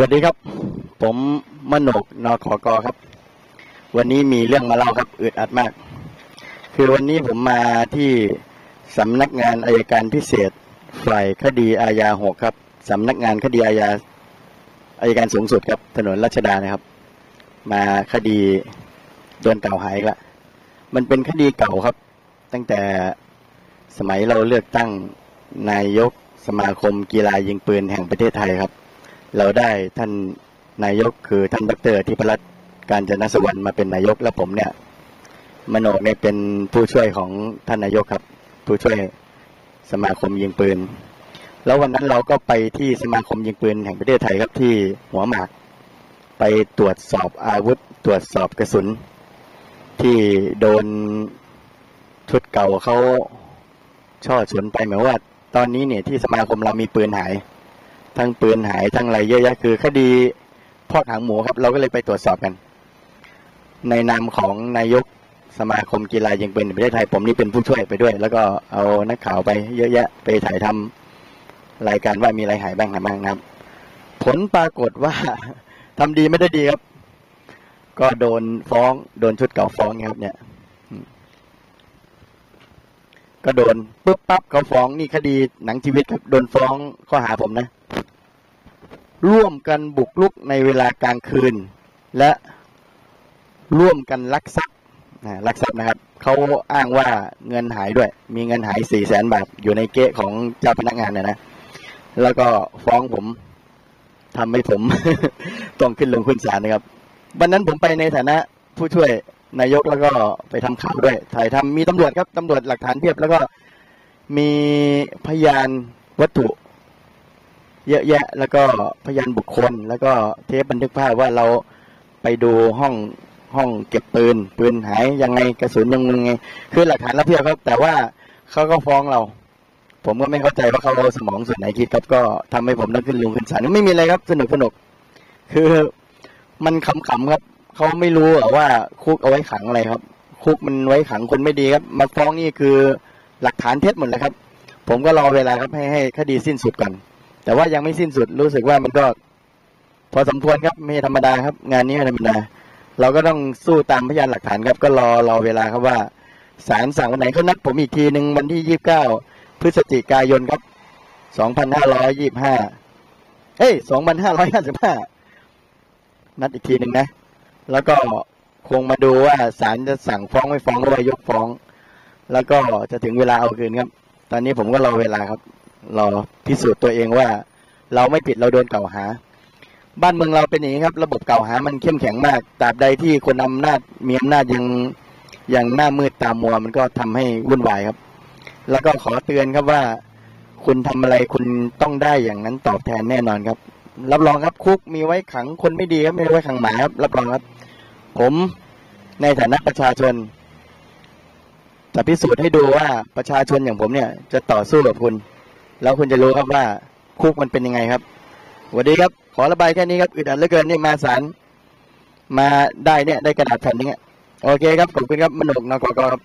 สวัสดีครับ ผมมโนกนขกครับ วันนี้มีเรื่องมาเล่าครับอึดอัดมาก คือวันนี้ผมมาที่สำนักงานอายการพิเศษฝ่ายคดีอาญาหกครับสำนักงานคดีอาญาอายการสูงสุดครับ ถนนรัชดานะครับ มาคดีโดนกล่าวหาอีกละมันเป็นคดีเก่าครับ ตั้งแต่สมัยเราเลือกตั้งนายกสมาคมกีฬายิงปืนแห่งประเทศไทยครับ เราได้ท่านนายกคือท่านดรทิพรัตน์การจนสวรรค์มาเป็นนายกและผมเนี่ยมโนเนี่ยเป็นผู้ช่วยของท่านนายกครับ ผู้ช่วยสมาคมยิงปืน แล้ววันนั้นเราก็ไปที่สมาคมยิงปืนแห่งประเทศไทยครับที่หัวหมาก ไปตรวจสอบอาวุธ ตรวจสอบกระสุน ที่โดนชุดเก่าเขาช่อฉนไปหมายว่า ตอนนี้เนี่ยที่สมาคมเรามีปืนหาย ทั้งปืนหายทั้งอะไรเยอะแยะคือคดีพ่อหางหมูครับ เราก็เลยไปตรวจสอบกัน ในนามของนายกสมาคมกีฬายิงปืนแห่งประเทศไทยผมนี่เป็นผู้ช่วยไปด้วย แล้วก็เอานักข่าวไปเยอะแยะไปถ่ายทำรายการว่ามีอะไรหายบ้างหายบ้างครับ ผลปรากฏว่าทำดีไม่ได้ดีครับ ก็โดนฟ้องโดนชุดเก่าฟ้องครับ เนี่ย ก็โดนปุ๊บปั๊บเขาฟ้องนี่คดีหนังชีวิตครับโดนฟ้องข้อหาผมนะ ร่วมกันบุกรุกในเวลากลางคืน และร่วมกันลักทรัพย์นะลักทรัพย์นะครับเขาอ้างว่าเงินหายด้วย มีเงินหายสี่แสนบาทอยู่ในเก๊ะของเจ้าพนักงานเนี่ยนะ แล้วก็ฟ้องผมทำให้ผม ต้องขึ้นลงขึ้นศาลนะครับ วันนั้นผมไปในฐานะผู้ช่วยนายกแล้วก็ไปทำข่าวด้วย ถ่ายทำมีตำรวจครับตำรวจหลักฐานเพียบแล้วก็มีพยานวัตถุ เยอะแยะ แล้วก็พยานบุคคล แล้วก็เทปบันทึกภาพว่าเราไปดูห้องห้องเก็บปืนปืนหายยังไงกระสุนยังไง คือหลักฐานรับเพียบครับ แต่ว่าเขาก็ฟ้องเรา ผมก็ไม่เข้าใจว่าเขาเอาสมองส่วนไหนคิดครับก็ทำให้ผมต้องขึ้นลงขึ้นศาลไม่มีอะไรครับ สนุกสนุกคือมันขำๆครับเขาไม่รู้อว่าคุกเอาไว้ขังอะไรครับ คุกมันไว้ขังคนไม่ดีครับ มาฟ้องนี่คือหลักฐานเท็จหมดเลยครับ ผมก็รอเวลาครับให้ให้คดีสิ้นสุดก่อน แต่ว่ายังไม่สิ้นสุดรู้สึกว่ามันก็ พอสมควรครับไม่ธรรมดาครับ งานนี้ไม่ธรรมดาเราก็ต้องสู้ตามพยานหลักฐานครับ ก็รอรอเวลาครับว่าศาลสั่งวันไหนเขานัดผมอีกทีหนึ่งวันที่ยี่สิบเก้าพฤศจิกายนครับสองพันห้าร้อยยี่บห้าเอ้ยสองพันห้าร้อยห้าสิบห้านัดอีกทีหนึ่งนะ แล้วก็คงมาดูว่าศาลจะสั่งฟ้องไม่ฟ้องหรือว่ายกฟ้อง แล้วก็จะถึงเวลาเอาคืนครับ ตอนนี้ผมก็รอเวลาครับ รอพิสูจน์ตัวเองว่า เราไม่ผิดเราโดนกล่าวหา บ้านเมืองเราเป็นอย่างนี้ครับ ระบบกล่าวหามันเข้มแข็งมากตราบใดที่คนอำนาจมีอำนาจยังยังหน้ามืดตามัว มันก็ทำให้วุ่นวายครับ แล้วก็ขอเตือนครับว่า คุณทำอะไรคุณต้องได้อย่างนั้นตอบแทนแน่นอนครับ รับรองครับคุกมีไว้ขังคนไม่ดีครับไม่ได้ไว้ขังหมาครับรับรองครับ ผมในฐานะประชาชนจะพิสูจน์ให้ดูว่าประชาชนอย่างผมเนี่ย จะต่อสู้กับคุณ แล้วคุณจะรู้ครับว่าคุกมันเป็นยังไงครับสวัสดีครับ ขอระบายแค่นี้ครับอึดอัดเหลือเกินนี่มาสารมาได้เนี่ยได้กระดาษแผ่นนี้โอเคครับขอบคุณครับมนุษย์นกกครับ